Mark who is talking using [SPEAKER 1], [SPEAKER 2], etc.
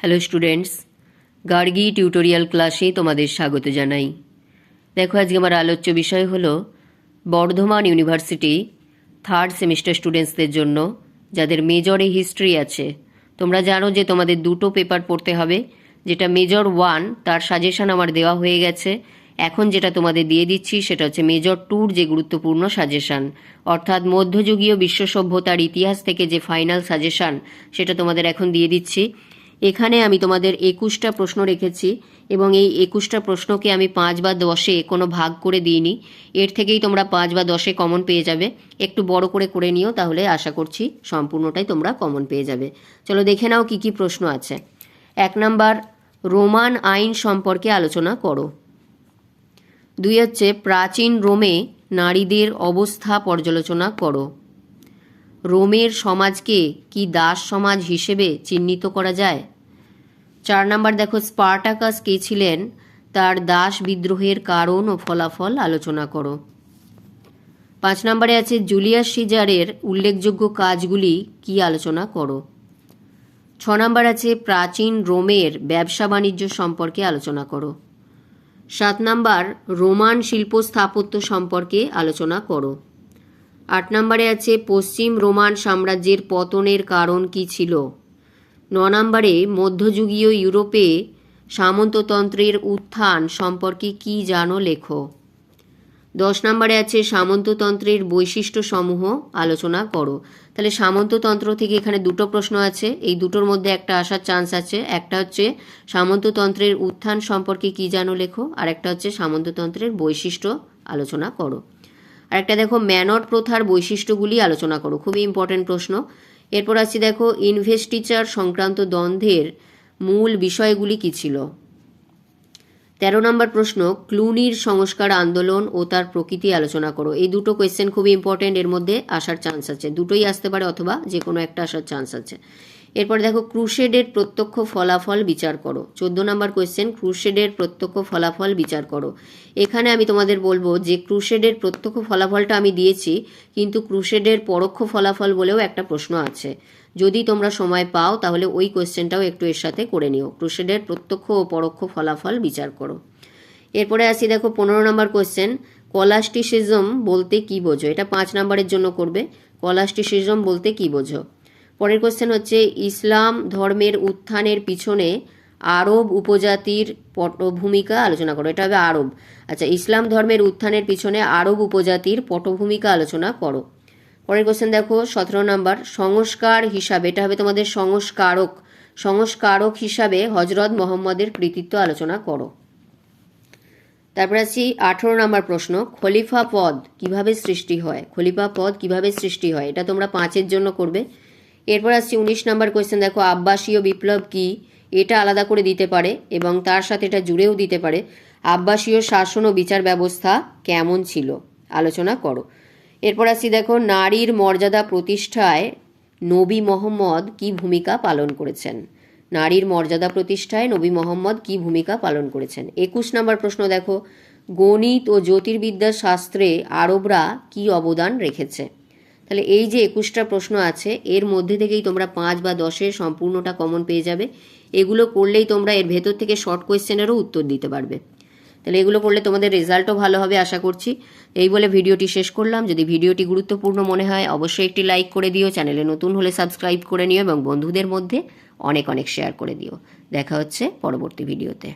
[SPEAKER 1] Hello students Gargi tutorial ক্লাসে তোমাদের স্বাগত জানাই। দেখো, আজকে আমার আলোচ্য বিষয় হলো বর্ধমান ইউনিভার্সিটি থার্ড সেমিস্টার স্টুডেন্টসদের জন্য, যাদের মেজরে হিস্ট্রি আছে। তোমরা জানো যে তোমাদের দুটো পেপার পড়তে হবে, যেটা মেজর ওয়ান তার সাজেশন আমার দেওয়া হয়ে গেছে। এখন যেটা তোমাদের দিয়ে দিচ্ছি, সেটা হচ্ছে মেজর টুর যে গুরুত্বপূর্ণ সাজেশন অর্থাৎ মধ্যযুগীয় বিশ্ব সভ্যতার ইতিহাস থেকে যে ফাইনাল সাজেশন সেটা তোমাদের এখন দিয়ে দিচ্ছি। এখানে আমি তোমাদের একুশটা প্রশ্ন রেখেছি এবং এই একুশটা প্রশ্নকে আমি পাঁচ বা দশে কোনো ভাগ করে দিইনি। এর থেকেই তোমরা পাঁচ বা দশে কমন পেয়ে যাবে। একটু বড় করে করে নিও তাহলে আশা করছি সম্পূর্ণটাই তোমরা কমন পেয়ে যাবে। চলো দেখে নাও কি কি প্রশ্ন আছে। এক নাম্বার, রোমান আইন সম্পর্কে আলোচনা করো। দুই হচ্ছে, প্রাচীন রোমে নারীদের অবস্থা পর্যালোচনা করো। রোমের সমাজকে কি দাস সমাজ হিসেবে চিহ্নিত করা যায়? চার নাম্বার দেখো, স্পার্টাকাস কে ছিলেন? তার দাস বিদ্রোহের কারণ ও ফলাফল আলোচনা করো। পাঁচ নম্বরে আছে, জুলিয়াস সিজারের উল্লেখযোগ্য কাজগুলি কি আলোচনা করো? ছ নম্বর আছে, প্রাচীন রোমের ব্যবসা বাণিজ্য সম্পর্কে আলোচনা করো। সাত নাম্বার, রোমান শিল্প স্থাপত্য সম্পর্কে আলোচনা করো। আট নম্বরে আছে, পশ্চিম রোমান সাম্রাজ্যের পতনের কারণ কি ছিল? ন নম্বরে, মধ্যযুগীয় ইউরোপে সামন্ততন্ত্রের উত্থান সম্পর্কে কি জানো লেখো? দশ নম্বরে আছে, সামন্ততন্ত্রের বৈশিষ্ট্যসমূহ আলোচনা করো। তাহলে সামন্ততন্ত্র থেকে এখানে দুটো প্রশ্ন আছে। এই দুটোর মধ্যে একটা আসার চান্স আছে। একটা হচ্ছে, সামন্ততন্ত্রের উত্থান সম্পর্কে কি জানো লেখো? আর একটা হচ্ছে, সামন্ততন্ত্রের বৈশিষ্ট্য আলোচনা করো। আর একটা দেখো ম্যানট প্রথার বৈশিষ্ট্যগুলি আলোচনা করো। খুবই ইম্পর্টেন্ট প্রশ্ন। এরপর আসছি দেখো, ইনভেস্টিচার সংক্রান্ত দ্বন্দ্বের মূল বিষয়গুলি কী ছিল? তেরো নম্বর প্রশ্ন, ক্লুনির সংস্কার আন্দোলন ও তার প্রকৃতি আলোচনা করো। এই দুটো কোয়েশ্চেন খুবই ইম্পর্টেন্ট এর মধ্যে আসার চান্স আছে। দুটোই আসতে পারে অথবা যে কোনো একটা আসার চান্স আছে। এরপর দেখো, ক্রুশেডের প্রত্যক্ষ ফলাফল বিচার করো। চোদ্দ নম্বর কোয়েশ্চেন ক্রুশেডের প্রত্যক্ষ ফলাফল বিচার করো। এখানে আমি তোমাদের বলব যে, ক্রুশেডের প্রত্যক্ষ ফলাফলটা আমি দিয়েছি, কিন্তু ক্রুশেডের পরোক্ষ ফলাফল বলেও একটা প্রশ্ন আছে। যদি তোমরা সময় পাও, তাহলে ওই কোয়েশ্চেনটাও একটু এর সাথে করে নিও। ক্রুশেডের প্রত্যক্ষ ও পরোক্ষ ফলাফল বিচার করো। এরপরে আসি দেখো, পনেরো নম্বর কোয়েশ্চেন কলাস্টিসিজম বলতে কি বোঝো? এটা পাঁচ নম্বরের জন্য করবে। কলাস্টিসিজম বলতে কি বোঝো? পরের কোশ্চেন হচ্ছে, ইসলাম ধর্মের উত্থানের পিছনে আরব উপজাতির পটভূমিকা আলোচনা করো। এটা হবে আরব। আচ্ছা ইসলাম ধর্মের উত্থানের পিছনে আরব উপজাতির পটভূমিকা আলোচনা করো। পরের কোশ্চেন দেখো, সতেরো নাম্বার, সংস্কার হিসাবে, এটা হবে তোমাদের সংস্কারক। সংস্কারক হিসাবে হজরত মোহাম্মদের কৃতিত্ব আলোচনা করো। তারপর আছি, আঠেরো নম্বর প্রশ্ন, খলিফা পদ কীভাবে সৃষ্টি হয়? খলিফা পদ কীভাবে সৃষ্টি হয়? এটা তোমরা পাঁচের জন্য করবে। এরপর আসছি উনিশ নম্বর কোয়েশ্চেন দেখো আব্বাসীয় বিপ্লব কি? এটা আলাদা করে দিতে পারে এবং তার সাথে এটা জুড়েও দিতে পারে। আব্বাসীয় শাসন ও বিচার ব্যবস্থা কেমন ছিল? আলোচনা করো। এরপর আসছি, দেখো নারীর মর্যাদা প্রতিষ্ঠায় নবী মোহাম্মদ কি ভূমিকা পালন করেছেন? নারীর মর্যাদা প্রতিষ্ঠায় নবী মোহাম্মদ কি ভূমিকা পালন করেছেন? একুশ নম্বর প্রশ্ন, দেখো গণিত ও জ্যোতির্বিদ্যা শাস্ত্রে আরবরা কি অবদান রেখেছে? তাহলে এই যে একুশটা প্রশ্ন আছে, এর মধ্যে থেকেই তোমরা পাঁচ বা দশের সম্পূর্ণটা কমন পেয়ে যাবে। এগুলো করলেই তোমরা এর ভেতর থেকে শর্ট কোয়েশ্চেনেরও উত্তর দিতে পারবে। তাহলে এগুলো করলে তোমাদের রেজাল্টও ভালো হবে, আশা করছি। এই বলে ভিডিওটি শেষ করলাম। যদি ভিডিওটি গুরুত্বপূর্ণ মনে হয়, অবশ্যই একটি লাইক করে দিও চ্যানেলে নতুন হলে সাবস্ক্রাইব করে নিও এবং বন্ধুদের মধ্যে অনেক অনেক শেয়ার করে দিও। দেখা হচ্ছে পরবর্তী ভিডিওতে